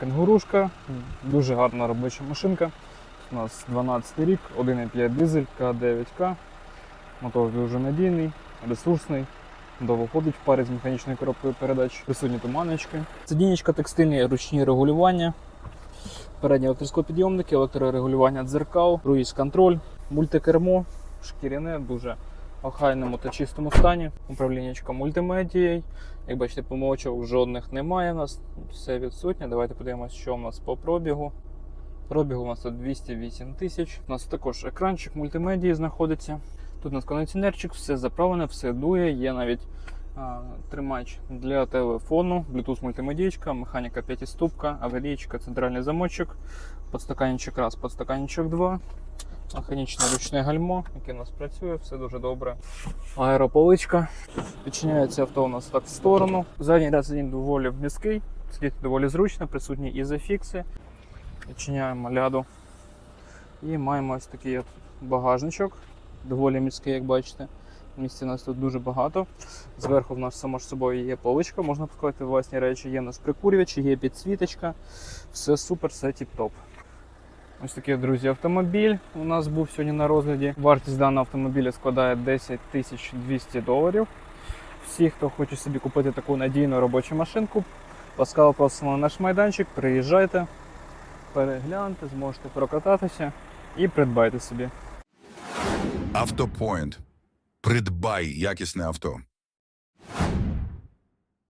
Кенгурушка, дуже гарна робоча машинка. У нас 12 рік, 1,5 дизель, К9К. Мотор дуже надійний, ресурсний. Довго ходить в парі з механічною коробкою передач. Присутні туманочки. Сидінечка текстильні, ручні регулювання. Передні електросклопідйомники, електрорегулювання дзеркал, круїз контроль, мультикермо, шкіряне, дуже охайному та чистому стані. Управліннячка мультимедією. Як бачите, помилочок жодних немає. У нас все відсутнє. Давайте подивимося, що у нас по пробігу. Пробіг у нас тут 208 тисяч. У нас також екранчик мультимедії знаходиться. Тут у нас кондиціонерчик, все заправлене, все дує. Є навіть а, тримач для телефону, Bluetooth мультимедійка, механіка 5 ступка, аварійка, центральний замочок, подстаканничок раз, подстаканничок 2. Механічне ручне гальмо, яке у нас працює, все дуже добре. Аерополичка. Відчиняється авто у нас так в сторону. Задній ряд сидінь доволі вмісткий, сидіти доволі зручно, присутні ізофікси. Відчиняємо ляду. І маємо ось такий от багажничок, доволі міський, як бачите. Місця у нас тут дуже багато. Зверху в нас само ж собою є поличка, можна покласти власні речі, є у нас прикурювачі, є підсвіточка. Все супер, все тіп-топ. Ось такий, друзі, автомобіль у нас був сьогодні на розгляді. Вартість даного автомобіля складає 10 тисяч 200 доларів. Всі, хто хоче собі купити таку надійну робочу машинку, ласкаво просимо на наш майданчик, приїжджайте, перегляньте, зможете прокататися і придбайте собі. Автопоінт. Придбай якісне авто.